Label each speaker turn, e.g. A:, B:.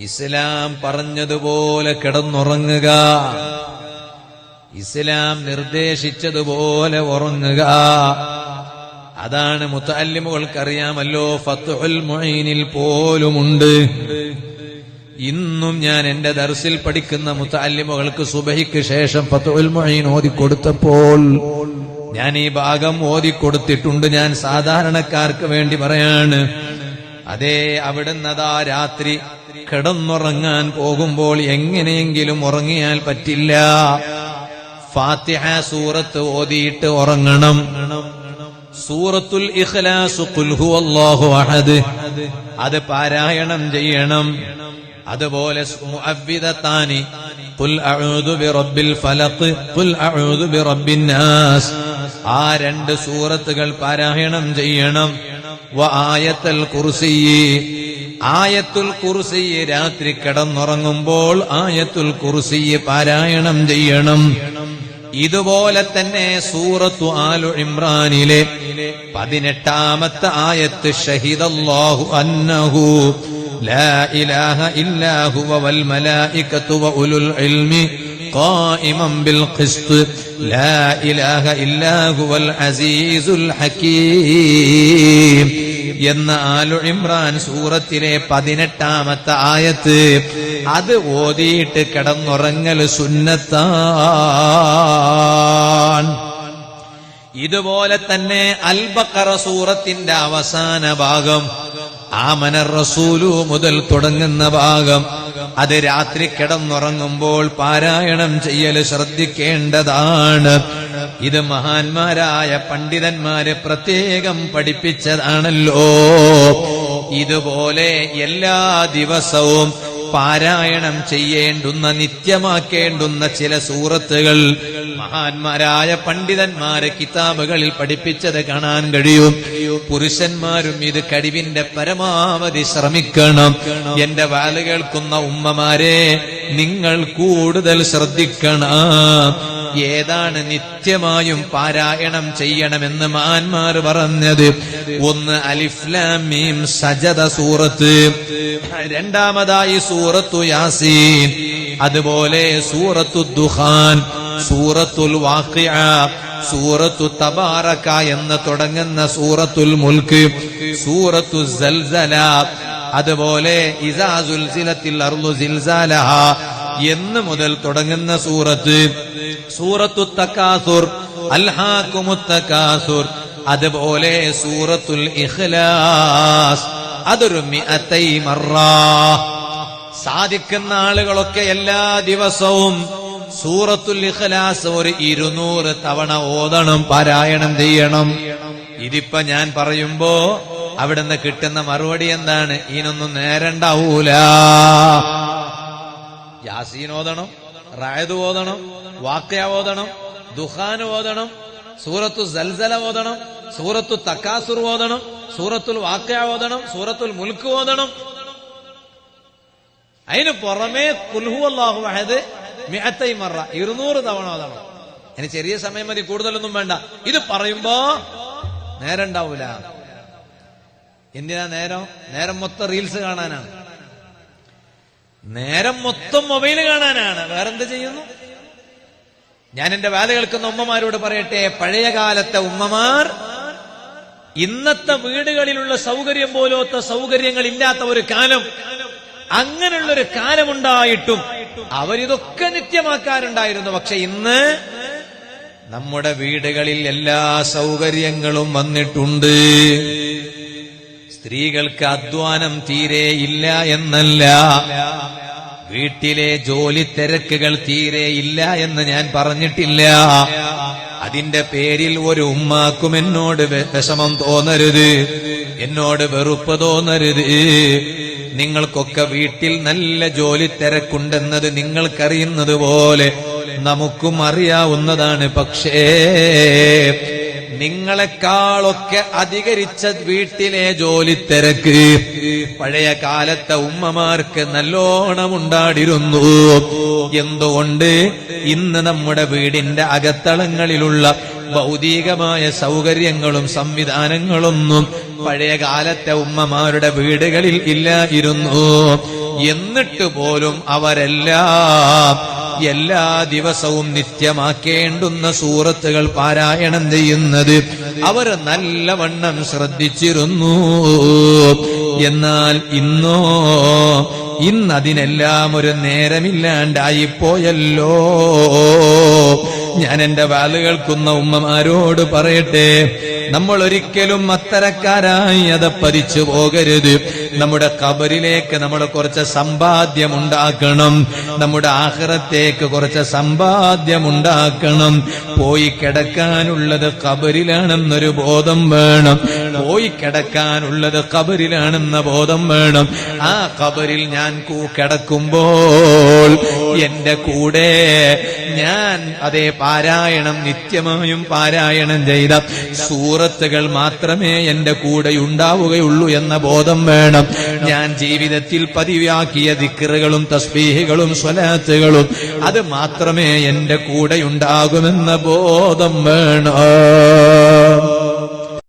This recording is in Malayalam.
A: ഇസ്ലാം പറഞ്ഞതുപോലെ കിടന്നുറങ്ങുക. ഇസ്ലാം നിർദ്ദേശിച്ചതുപോലെ ഉറങ്ങുക. അതാണ് മുത്തല്ലിമുകൾക്കറിയാമല്ലോ ഫത്തുൽ മൊയ്നിൽ പോലുമുണ്ട്. ഇന്നും ഞാൻ എന്റെ ദർസിൽ പഠിക്കുന്ന മുത്തല്ലിമുകൾക്ക് സുബഹിക്ക് ശേഷം ഫത്തുൽ മൊയ്ൻ ഓതിക്കൊടുത്തപ്പോൾ ഞാൻ ഈ ഭാഗം ഓതിക്കൊടുത്തിട്ടുണ്ട്. ഞാൻ സാധാരണക്കാർക്ക് വേണ്ടി പറയാണ് അതേ അവിടുന്നതാ രാത്രി കിടന്നുറങ്ങാൻ പോകുമ്പോൾ എങ്ങനെയെങ്കിലും ഉറങ്ങിയാൽ പറ്റില്ല. ഫാത്തിഹ സൂറത്ത് ഓതിയിട്ട് ഉറങ്ങണം. സൂറത്തുൽ ഇഖ്ലാസ് അഹദ്. അത് പാരായണം ചെയ്യണം. അതുപോലെ മുഅവ്വിദത്താനി ഖുൽ അഊദു ബിറബ്ബിൽ ഫലഖ് ഖുൽ അഊദു ആ രണ്ട് സൂറത്തുകൾ പാരായണം ചെയ്യണം. ആയത്തൽ കുർസി ആയത്തുൽ കുർസി രാത്രി കിടന്നുറങ്ങുമ്പോൾ ആയത്തുൽ കുർസി പാരായണം ചെയ്യണം. ഇതുപോലെ തന്നെ സൂറത്തു ആലു ഇമ്രാനിലെ പതിനെട്ടാമത്തെ ആയത്ത് ഷഹിദല്ലാഹു അന്നഹു. ലാ ഇലാഹ ഇല്ലാഹു വൽ മലായിക്കത്തു വ ഉലുൽ ഇൽമി. قائما بالقسط لا إله إلا هو العزيز الحكيم എന്ന ആലു ഇമ്രാൻ സൂറത്തിലെ പതിനെട്ടാമത്തെ ആയത്ത് അത് ഓതിയിട്ട് കിടന്നുറങ്ങൽ സുന്നത്താൻ ഇതുപോലെ തന്നെ അൽബക്കറ സൂറത്തിന്റെ അവസാന ഭാഗം ആമന റസൂലു മുതൽ തുടങ്ങുന്ന ഭാഗം. അത് രാത്രി കിടന്നുറങ്ങുമ്പോൾ പാരായണം ചെയ്യൽ ശ്രദ്ധിക്കേണ്ടതാണ്. ഇത് മഹാന്മാരായ പണ്ഡിതന്മാര് പ്രത്യേകം പഠിപ്പിച്ചതാണല്ലോ. ഇതുപോലെ എല്ലാ ദിവസവും പാരായണം ചെയ്യേണ്ടുന്ന നിത്യമാക്കേണ്ടുന്ന ചില സൂറത്തുകൾ മഹാന്മാരായ പണ്ഡിതന്മാരെ കിതാബുകളിൽ പഠിപ്പിച്ചത് കാണാൻ കഴിയും. പുരുഷന്മാരും ഇത് കഴിവിന്റെ പരമാവധി ശ്രമിക്കണം. എന്റെ വാൽ കേൾക്കുന്ന ഉമ്മമാരെ നിങ്ങൾ കൂടുതൽ ശ്രദ്ധിക്കണം. ഏതാണ് നിത്യമായും പാരായണം ചെയ്യണമെന്ന് മഹാന്മാർ പറഞ്ഞത്. ഒന്ന് അലിഫ്ലാമീം സജത സൂറത്ത്. രണ്ടാമതായി സൂറത്തു യാസീൻ. അതുപോലെ സൂറത്തു ദുഹാൻ സൂറത്തുൽ വാക്യ സൂറത്തു തബാറക്ക എന്ന് തുടങ്ങുന്ന സൂറത്തുൽ മുൽക്ക് സൂറത്തു സൽസല അതുപോലെ ഇസാസുൽ സിലത്തിൽ അർളു സിൽസാലഹ എന്ന് മുതൽ തുടങ്ങുന്ന സൂറത്ത്. സൂറത്തു തക്കാസുർ അൽഹാക്കുമുത്തക്കാസുർ അതുപോലെ സൂറത്തുൽ ഇഖ്ലാസ്. അതൊരു സാധിക്കുന്ന ആളുകളൊക്കെ എല്ലാ ദിവസവും സൂറത്തുൽ ഇഖ്ലാസ് ഒരു ഇരുന്നൂറ് തവണ ഓതണം പാരായണം ചെയ്യണം. ഇതിപ്പോ ഞാൻ പറയുമ്പോ അവിടുന്ന് കിട്ടുന്ന മറുപടി എന്താണ്? ഇതിനൊന്നും നേരണ്ടാവൂല. യാസീൻ ഓതണം. റായത് ഓതണം വാക്യ ഓതണം ദുഹാൻ ഓതണം സൂറത്തു സൽസല ഓതണം സൂറത്തു തക്കാസുർ ഓതണം സൂറത്തുൽ വാക്യ ഓതണം സൂറത്തുൽ മുൽക്ക് ഓതണം. അതിന് പുറമേ കുൽഹു അള്ളാഹു അഹദ് മിഅത്തൈ മറ ഇരുന്നൂറ് തവണ ഓതണം. അതിന് ചെറിയ സമയം മതി കൂടുതലൊന്നും വേണ്ട. ഇത് പറയുമ്പോ നേരം ഉണ്ടാവൂല എന്തിനാ നേരം? നേരം മൊത്തം റീൽസ് കാണാനാണ്. നേരം മൊത്തം മൊബൈൽ കാണാനാണ്. വേറെന്ത് ചെയ്യുന്നു? ഞാൻ എന്റെ വാത കേൾക്കുന്ന ഉമ്മമാരോട് പറയട്ടെ പഴയ കാലത്തെ ഉമ്മമാർ ഇന്നത്തെ വീടുകളിലുള്ള സൗകര്യം പോലത്തെ സൗകര്യങ്ങൾ ഇല്ലാത്ത ഒരു കാലം അങ്ങനെയുള്ള ഒരു കാലമുണ്ടായിട്ടും അവരിതൊക്കെ നിത്യമാക്കാറുണ്ടായിരുന്നു. പക്ഷെ ഇന്ന് നമ്മുടെ വീടുകളിൽ എല്ലാ സൗകര്യങ്ങളും വന്നിട്ടുണ്ട്. സ്ത്രീകൾക്ക് അധ്വാനം തീരെ ഇല്ല എന്നല്ല. വീട്ടിലെ ജോലി തിരക്കുകൾ തീരെ ഇല്ല എന്ന് ഞാൻ പറഞ്ഞിട്ടില്ല. അതിന്റെ പേരിൽ ഒരു ഉമ്മാക്കും എന്നോട് വിഷമം തോന്നരുത്. എന്നോട് വെറുപ്പ് തോന്നരുത്. നിങ്ങൾക്കൊക്കെ വീട്ടിൽ നല്ല ജോലി തിരക്കുണ്ടെന്നത് നിങ്ങൾക്കറിയുന്നത് പോലെ നമുക്കും അറിയാവുന്നതാണ്. പക്ഷേ നിങ്ങളെക്കാളൊക്കെ അധികരിച്ച വീട്ടിലെ ജോലി തിരക്ക് പഴയ കാലത്തെ ഉമ്മമാർക്ക് നല്ലോണം ഉണ്ടാടിരുന്നു എന്തുകൊണ്ട് ഇന്ന് നമ്മുടെ വീടിന്റെ അകത്തളങ്ങളിലുള്ള ഭൗതികമായ സൗകര്യങ്ങളും സംവിധാനങ്ങളൊന്നും പഴയ കാലത്തെ ഉമ്മമാരുടെ വീടുകളിൽ ഇല്ലായിരുന്നു. എന്നിട്ട് പോലും അവരെല്ലാം എല്ലാ ദിവസവും നിത്യമാക്കേണ്ടുന്ന സൂറത്തുകൾ പാരായണം ചെയ്യുന്നത് അവർ നല്ലവണ്ണം ശ്രദ്ധിച്ചിരുന്നു. എന്നാൽ ഇന്നോ ഇന്നതിനെല്ലാം ഒരു നേരമില്ലാണ്ടായിപ്പോയല്ലോ. ഞാൻ എന്റെ വാലുകൾക്കുന്ന ഉമ്മമാരോട് പറയട്ടെ? നമ്മൾ ഒരിക്കലും അത്തരക്കാരായി അത് പതിച്ചു പോകരുത്. നമ്മുടെ കബറിലേക്ക് നമ്മൾ കുറച്ച് സമ്പാദ്യം ഉണ്ടാക്കണം. നമ്മുടെ ആഹ്റത്തേക്ക് കുറച്ച് സമ്പാദ്യം ഉണ്ടാക്കണം. പോയി കിടക്കാനുള്ളത് കബറിലാണെന്നൊരു ബോധം വേണം. പോയി കിടക്കാനുള്ളത് കബറിലാണെന്ന ബോധം വേണം. ആ കബറിൽ ഞാൻ കിടക്കുമ്പോൾ എന്റെ കൂടെ ഞാൻ അതേ പാരായണം നിത്യമായും പാരായണം ചെയ്ത സൂറത്തുകൾ മാത്രമേ എന്റെ കൂടെ ഉണ്ടാവുകയുള്ളൂ എന്ന ബോധം വേണം. ഞാൻ ജീവിതത്തിൽ പതിവാക്കിയ ദിക്കറുകളും തസ്ബീഹുകളും സ്വലാത്തുകളും അത് മാത്രമേ എന്റെ കൂടെ ഉണ്ടാകുമെന്ന ബോധം വേണം.